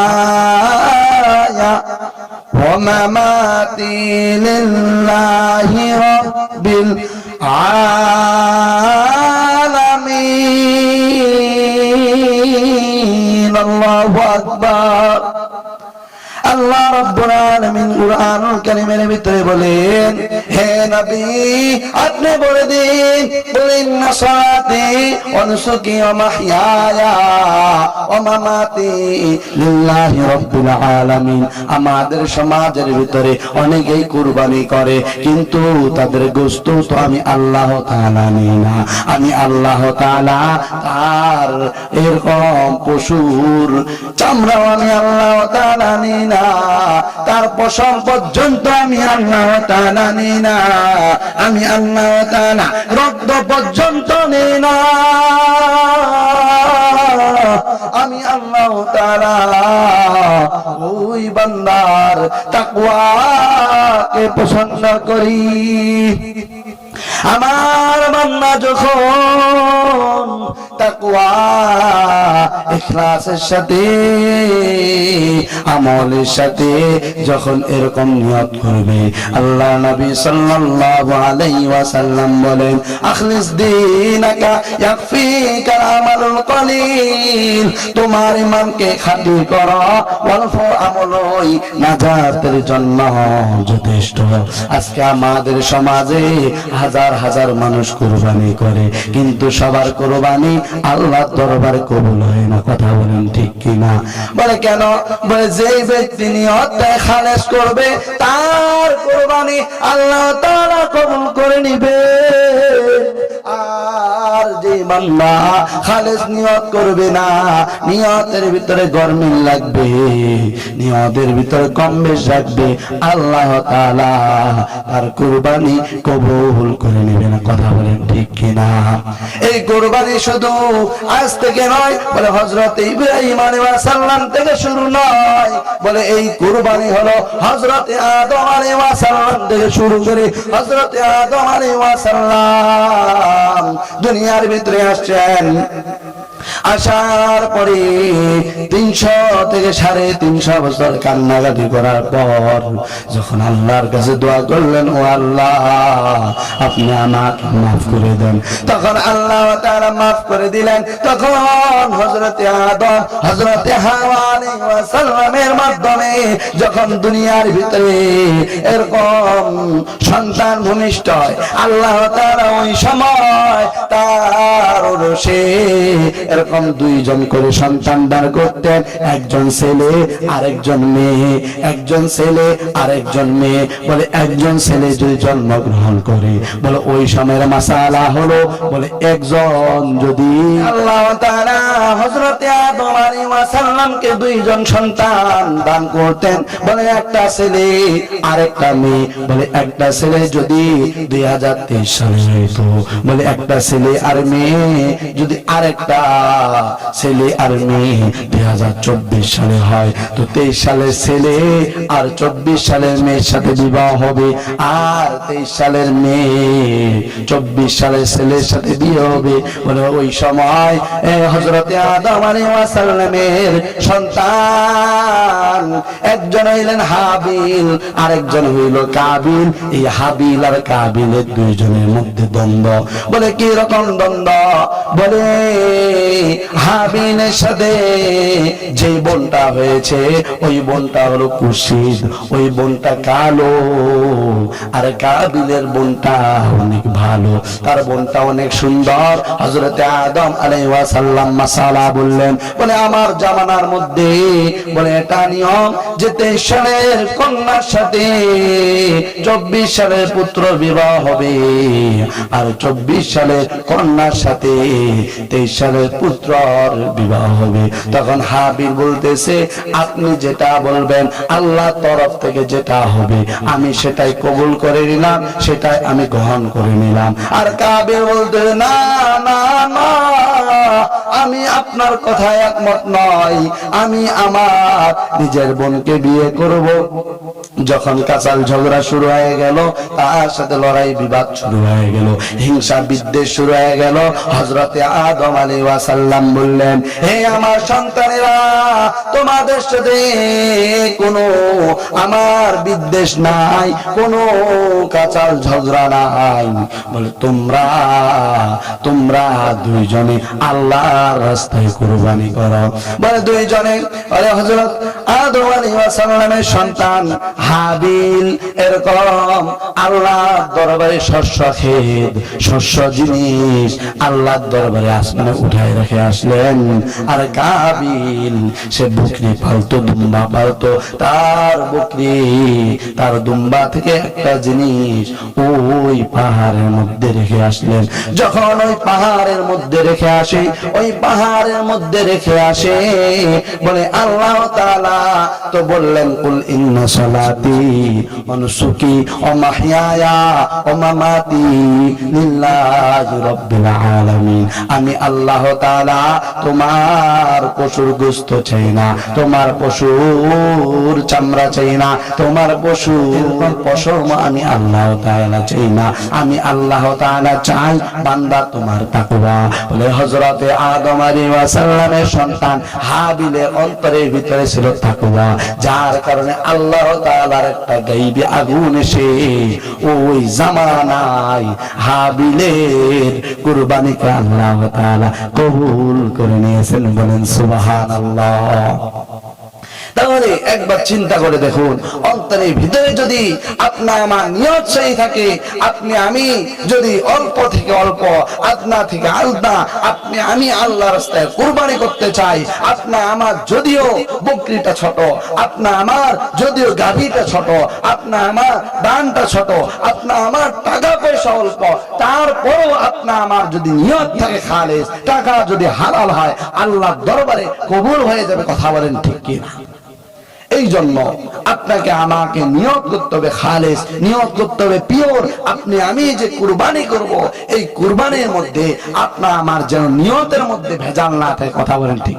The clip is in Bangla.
ومحياي ومماتي لله رب العالمين الله أكبر الله رب العالمين قرآن الكريم بتربلين আপনি বলে দিন বলেন না সালাতি ওয়া নুসুকি ওয়া মাহইয়ায়া মামাতি, লিল্লাহি রাব্বিল আলামিন। আমাদের সমাজের ভিতরে অনেকেই কুরবানি করে, কিন্তু তাদের গোশত তো আমি আল্লাহ তাআলা নিই না। আমি আল্লাহ তাআলা তার এরকম পশুর চামড়াও আমি আল্লাহ তাআলা নিই না। তার পশম পর্যন্ত আমি আল্লাহ তাআলা নিই না। আমি আল্লাহ তাআলা রক্ত পর্যন্ত নিই না। আমি আল্লাহ তাআলা ওই বান্দার তাকওয়াকে পছন্দ করি। আমার বান্দা যখন তাকওয়া, ইখলাসের সাথে আমলের সাথে যখন এরকম নিয়ত করবে, আল্লাহ নবী সাল্লাল্লাহু আলাইহি ওয়াসাল্লাম বলেন, আখলিস দীনাকা ইয়াকফিকা আমালুল কলিল। তোমার ইমানকে খাঁটি করো, অল্প আমলই নাজাতের জন্য যথেষ্ট। আজকে আমাদের সমাজে হাজার হাজার মানুষ কুরবানি করে, কিন্তু সবার কুরবানি আল্লাহ দরবার কবুল হয় না, কথা বলেন ঠিক কিনা? বলে কেন? বলে যে ব্যক্তি নিহত্যায় খালেস করবে তার কোরবানি আল্লাহ তারা কবুল করে নিবে। আর যে বান্দা খালেস নিয়ত করবে না। নিয়তের ভিতরে গরমিল লাগবে, নিয়তের ভিতরে কম বেশ রাখবে। আল্লাহ তার কবুল করে নেবে না কথা ঠিক কিনা? এই কুরবানি শুধু আজ থেকে নয়, বলে হযরত ইব্রাহিম থেকে শুরু নয়, বলে এই কুরবানি হলো হযরত আদম থেকে শুরু করে হযরত আদম সালাম দুনিয়ার ভিতরে আসছেন। আসার পরে তিনশো থেকে সাড়ে তিনশো বছর কান্নাকাটি করার পর যখন আল্লাহর কাছে দোয়া করলেন, ও আল্লাহ, আপনি আমাকে মাফ করে দেন। তখন আল্লাহ তারা মাফ করে দিলেন। তখন হজরতে আদম হজরতে হাওয়ানের মাধ্যমে যখন দুনিয়ার ভিতরে এরকম সন্তান ভূমিষ্ঠ হয়, আল্লাহ তারা ওই সময় তার এরকম দুইজন করে সন্তান দান করতেন। একজন ছেলে, আরেকজন মেয়ে। একজন ছেলে, আরেকজন মেয়ে। বলে, একজন ছেলে যদি জন্মগ্রহণ করে, বলে, ওই সময়ের মাসালা হলো, বলে, একজন যদি আল্লাহ তাআলা হযরতে দুইজন সন্তান দান করতেন, বলে, একটা ছেলে, আরেকটা মেয়ে, বলে, একটা ছেলে যদি 2023 সালে বলে, একটা ছেলে আর মেয়ে যদি আরেকটা ছেলে আর মেয়ে দুই হাজার চব্বিশ সালে হয়। তো তেইশ সালের ছেলে আর চব্বিশ সালের মেয়ের সাথে বিবাহ হবে। আর তেইশ সালের মেয়ে চব্বিশ সালের ছেলের সাথে বিয়ে হবে। বলে ওই সময় হজরতে আদম আলাইহিসসালামের সন্তান। একজন হইলেন হাবিল, আরেকজন হইল কাবিল। এই হাবিল আর কাবিলের দুইজনের মধ্যে দ্বন্দ্ব। বলে কি রকম দ্বন্দ্ব? বলে হাবিলের সাথে যে বোনটা হয়েছে, ওই বোনটা হলো কুশিদ ওই বোনটা কালো। আর কাবিলের বোনটা অনেক ভালো, তার বোনটা অনেক সুন্দর। হজরতে আদম আলাইসাল্লাম মাসালা বললেন, বলে, আমার জামানার মধ্যে, বলে, এটা নিয়ম যে তেইশ সালের কন্যার সাথে চব্বিশ সালের পুত্র বিবাহ হবে। আর চব্বিশ সালের কন্যার সাথে তেইশ সালের পুত্রর বিবাহ হবে। তখন হাবির বলতেছে, আপনি যেটা বলবেন আল্লাহ তরফ থেকে যেটা হবে, আমি সেটাই কবুল করে নিলাম, সেটাই আমি গ্রহণ করে নিলাম। আর কাবির বলতে না আমি আপনার কথায় একমত নয় আমি আমার নিজের বোনকে বিয়ে করব। যখন কাঁচাল ঝগড়া শুরু হয়ে গেল, তার সাথে লড়াই বিবাদ শুরু হয়ে গেল। হিংসা বিদ্বেষ শুরু হয়ে গেল। হজরতে আদম আলী ওয়াসাল্লাম বললেন, হে আমার সন্তানেরা, তোমাদের সাথে কোনো আমার বিদ্বেষ নাই, কোনো কাঁচাল ঝগড়া নাই। বলে, তোমরা তোমরা দুইজনে আল্লাহর রাস্তায় কুরবানি করো। বলে, দুইজনে? বলে হজরত আদম আলী ওয়াসাল্লামের সন্তান হাবিল, এরকম আল্লাহ দরবারে শস্য খেদ শস্য জিনিস আল্লাহর দরবারে আসমানে উঠায় রেখে আসলেন। আর কাবিল, সে বকরি পালতো, দুম্বা পালতো, তার বকরি, তার দুম্বা থেকে একটা জিনিস ওই পাহাড়ের মধ্যে রেখে আসলেন। যখন ওই পাহাড়ের মধ্যে রেখে আসে, ওই পাহাড়ের মধ্যে রেখে আসে, বলে আল্লাহ তাআলা তো বললেন, কুল ইন্না সালাতি ওয়া নুসুকি ওয়া মাহইয়ায়া ওয়া মামাতি লিল্লাহি রাব্বিল আলামিন। আমি আল্লাহ তাআলা তোমার পশুর গোশত চাই না, তোমার পশুর চামড়া চাই না, তোমার পশুর পশম আমি আল্লাহ তাআলা চাই না। আমি আল্লাহ তাআলা চাই বান্দা তোমার তাকওয়া। বলে হযরতে আদম আলাইহিস ওয়াসাল্লামের সন্তান হাবিলের অন্তরের ভিতরে ছিল তাকওয়া, যার কারণে আল্লাহ তাআলার একটা গাইবি আগুন এসে। ওই জামানায় হাবিলের কুরবানিকে আল্লাহ তালা কবুল করে নিয়েছেন বলেন সুবহানাল্লাহ। তাহলে একবার চিন্তা করে দেখুন। অন্তরের ভিতরে যদি আপনার আমার নিয়ত সেই থাকে, আপনি আমি যদি অল্প থেকে অল্প আপনা থেকে আলদা, আপনি আমি আল্লাহ রাস্তায় কুরবানি করতে চাই, আপনা আমার যদিও বকরিটা ছোট, আপনা আমার যদিও গাভীটা ছোট, আপনা আমার দানটা ছোট, আপনা আমার টাকা পয়সা অল্প, তারপরও আপনা আমার যদি নিয়ত থাকে খালেস, টাকা যদি হালাল হয় আল্লাহ দরবারে কবুল হয়ে যাবে, কথা বলেন ঠিক কিনা? এই জন্য আপনাকে আমাকে নিয়ত করতে হবে খালেস নিয়ত করতে হবে পিওর। আপনি, আমি যে কুরবানি করব, এই কুরবানির মধ্যে আপনার আমার যেন নিয়তের মধ্যে ভেজাল না থাকে, কথা বলেন ঠিক